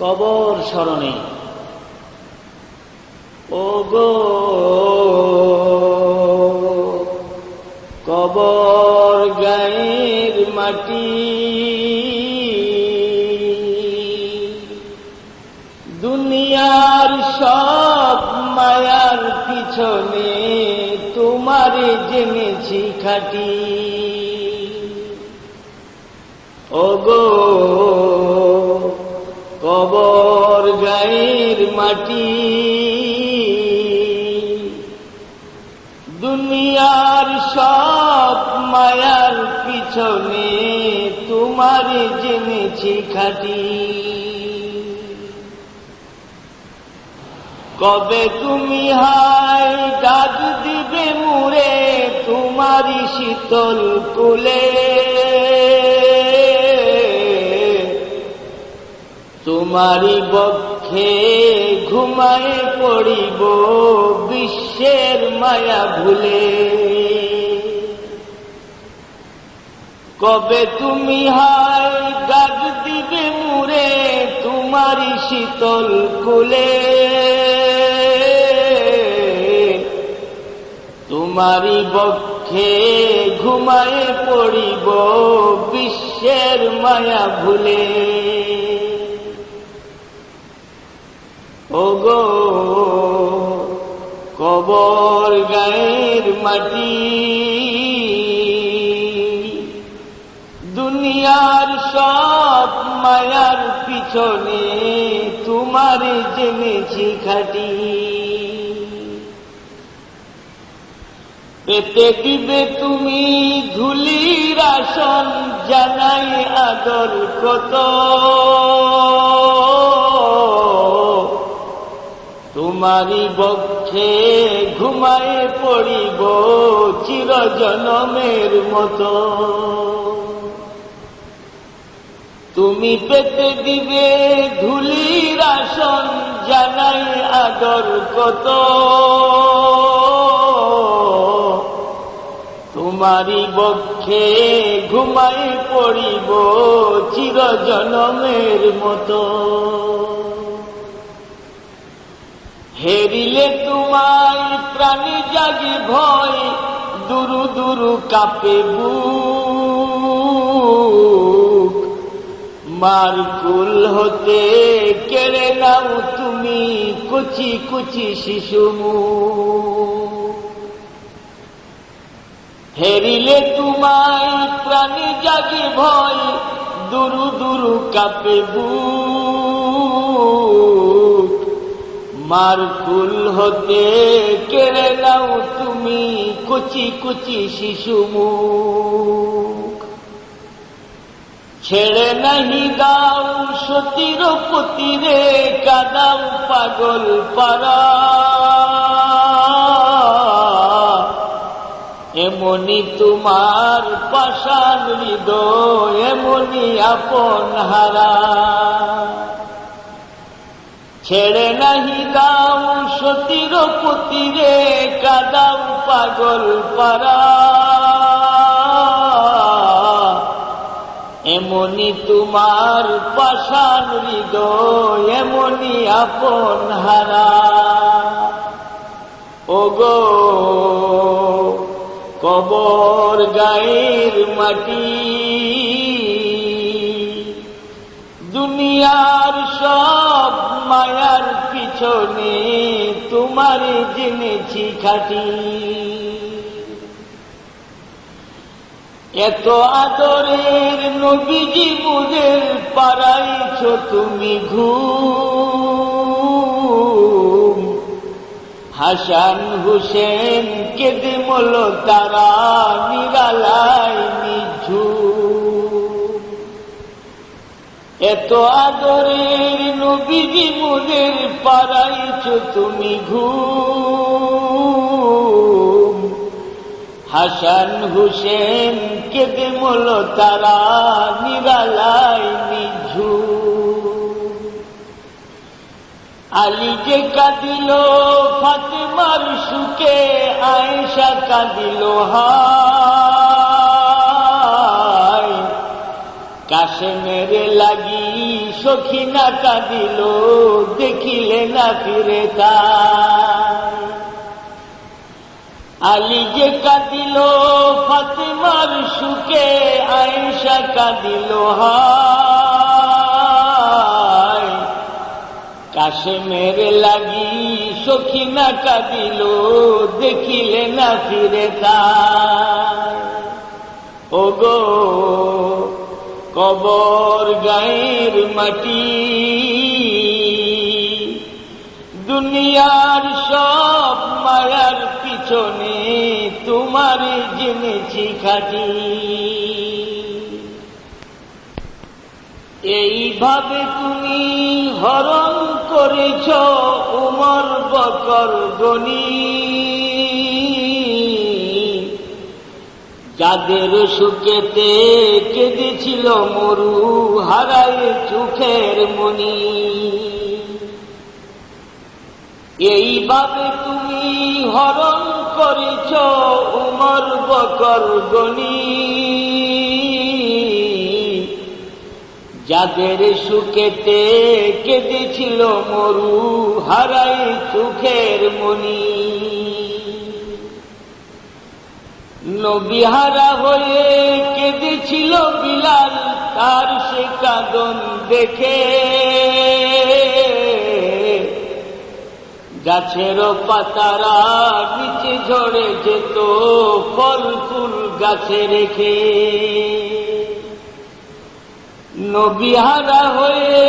কবর স্মরণে। ও গো কবর গায়ের মাটি। দুনিয়ার সব মায়ার পিছনে তোমারে জেনেছি খাটি। ওগো কবর গায়ের মাটি। দুনিয়ার সব মায়ার পিছনে তোমারে জেনেছি খাটি। কবে তুমি হাই ডাক দিবে মুড়ে তোমারি শীতল কুলে। তোমারি বক্ষে ঘুমায় পড়িব বিশ্বের মায়া ভুলে। কবে তুমি হাই ডাক দিবে মুড়ে তোমারি শীতল কুলে। তোমারি বক্ষে ঘুমায় পড়িব বিশ্বের মায়া ভুলে। ওগো, কবর গায়ের মাটি। দুনিয়ার সব মায়ার পিছনে তোমার জেনেছি খাটি। পেতে দিবে তুমি ধুলির আসন, জানাই আদর কত। তোমারি বক্ষে ঘুমায় পড়িব চির জনমের মতো। তুমি পেতে দিবে ধুলির আসন, জানাই আদর কত। তোমারি বক্ষে ঘুমাই পড়িব চির জনমের মতো। হেরিলে তোমায় প্রাণী জাগি ভয়, দুরু দুরু কাপে বুক। মারকুল হতে কেড়ে নাও তুমি কুচি কুচি শিশু হেরিলে তোমায় প্রাণী জাগি ভয়, দুরু দুরু কাপে বুক। মারকুল হতে কেড়ে নাও তুমি কুচি কুচি শিশু মুখ। ছেড়ে নাহি দাও সতীর পতিরে, কাদাও পাগল পারা এমনি তোমার পাশান হৃদয়, এমনি আপন হারা। ছেড়ে নাহি দাও সতীর পতিরে, কাদাও পাগল পারা এমনি তোমার পাশান হৃদয়, এমনি আপন হারা। ওগো, কবর গায়ের মাটি। দুনিয়ার সব মায়ার পিছনে তোমার জেনেছি খাটি এত আদরের নবীজি মুদের পারাইছ তুমি ঘুম। হাসান হুসেন কেদে মল তারা নিরালায় নিঝু এত আদরের নবীজি মুদের পারাইছ তুমি ঘুম। হাসান হুসেন কেঁদে মল তারা নিরালায় নিঝু আলী যে কাঁদিল, ফাতেমার সুখে আয়েশা কাঁদিল, হায় কাশেমের লাগি সখী না কাঁদিল, দেখিলে না ফিরে আলী যে কাঁদিল, ফাতেমার সুখে আয়েশা কাঁদিল কাশেমের লাগি সখী না কাঁদিল, দেখিলে না ফিরে তাই। ওগো কবর গায়ের মাটি। দুনিয়ার সব মায়ার পিছনে তোমার জেনেছি খাটি। এইভাবে তুমি হরণ করেছ উমর বকর গণী যাদের সুখেতে কেঁদেছিল মরু হারায় চোখের মনি এইভাবে তুমি হরণ করেছ উমর বকর গণি যাদের সুখেতে কেঁদেছিল মরু হারাই চোখের মনি নবিহারা হয়ে কেঁদেছিল বিলাল, তার সে কাঁদন দেখে। গাছের পাতারা নিচে ঝরে যেত, ফল ফুল গাছে রেখে। নবিহারা হয়ে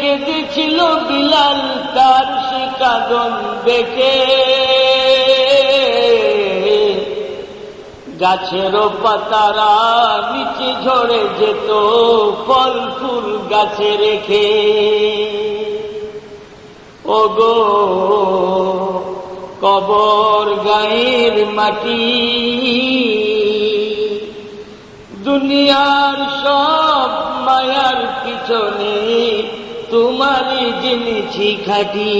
কেঁদেছিল বিলাল, তার সে কাঁদন দেখে। গাছের পাতারা নিচে ঝরে যেত, ফল ফুল গাছে রেখে। ওগো, কবর গায়ের মাটি, দুনিয়ার সব মায়ার পিছনে তোমারই জেনেছি খাটি।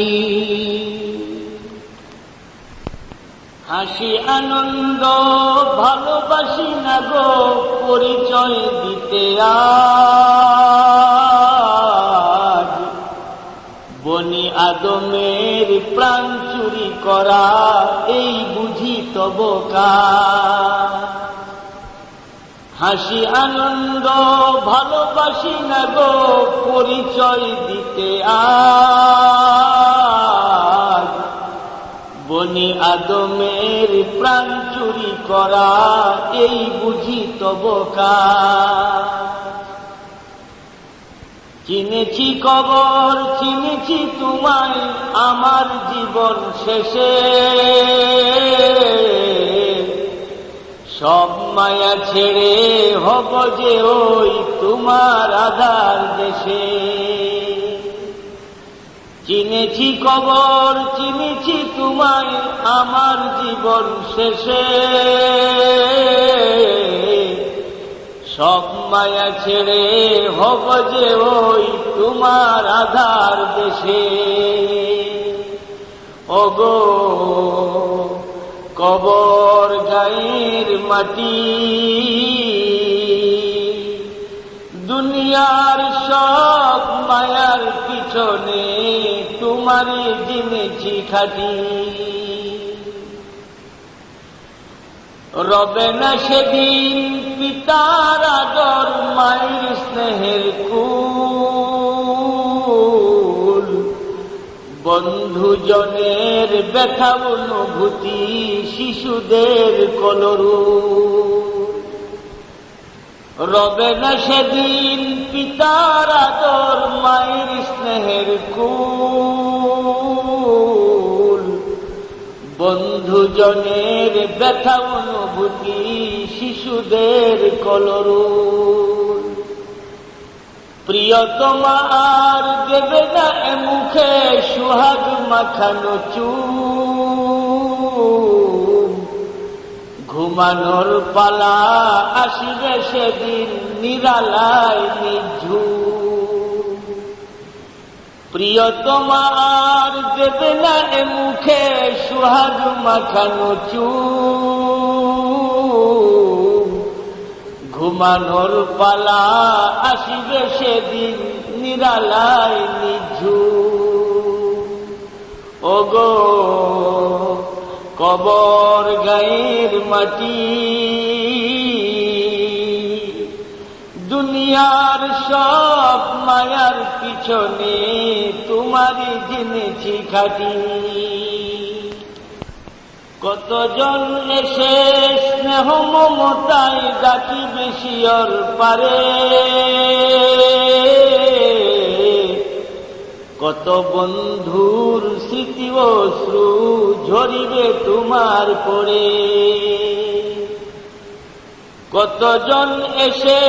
হাসি আনন্দ, ভালোবাসি না গো, পরিচয় দিতে আজ। বনি আদমের প্রাণ চুরি করা, এই বুঝি তব হাসি আনন্দ, ভালোবাসি না গো, পরিচয় দিতে আজ। বনি আদমের প্রাণ চুরি করা, এই বুঝি তব চিনেছি কবর, চিনেছি তোমায়, আমার জীবন শেষে। সব মায়া ছেড়ে হব যে ওই তোমার আধার দেশে। চিনেছি কবর, চিনেছি তোমায়, আমার জীবন শেষে। সব মায়া ছেড়ে হব যে ওই তোমার আধার দেশে। ওগো, কবর গায়ের মাটি, দুনিয়ার সব মায়ার পিছনে তোমারই জেনেছি খাটি রবে না সেদিন পিতার আদর, মায়ের স্নেহের কুল। বন্ধুজনের ব্যথা অনুভূতি শিশুদের কলরু রবে না সেদিন পিতার আদর, মায়ের স্নেহের কুল। বন্ধুজনের ব্যথা অনুভূতি, শিশুদের কলরু প্রিয়তমা আর দেবে না এ মুখে সুহাগ মাখানো চুল। ঘুমানোর পালা আসিবে সেদিন নিরালায় নিঝু প্রিয় তোমার দেবে না এ মুখে সুহাগ মাখানো চুল ঘুমানোর পালা আসিবে সেদিন নিরালায় নিঝু ওগো কবর গায়ের মাটি। দুনিয়ার সব মায়ার পিছনে তোমারই জেনেছি খাটি। কতজন এসে স্নেহ মমতায় ডাকি বেশিয়র পারে। কত বন্ধুর স্মৃতি অশ্রু ঝরিবে তোমার পরে। কতজন এসে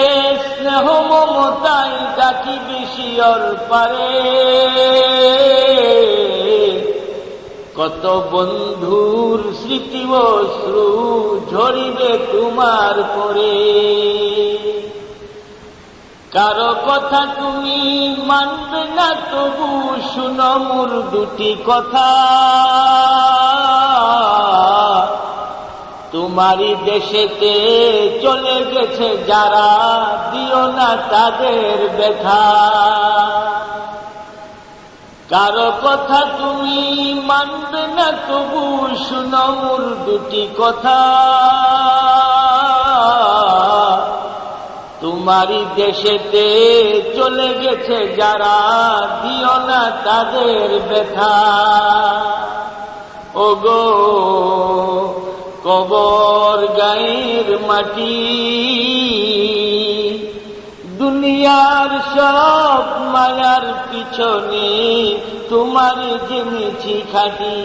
স্নেহ মমতায় ডাকি বেশিয়র পারে। কত বন্ধুর স্মৃতি অশ্রু ঝরিবে তোমার পরে। কারও কথা তুমি মানবে না, তবু শুনো মোর দুটি কথা। তোমারই দেশেতে চলে গেছে যারা, দিও না তাদের ব্যথা। কারও কথা তুমি মানবে না, তবু শুনো মোর দুটি কথা। তোমারই দেশেতে চলে গেছে যারা, দিও না তাদের ব্যথা। ওগো, কবর গায়ের মাটি, দুনিয়ার সব মায়ার পিছনে তোমার জেনেছি খাটি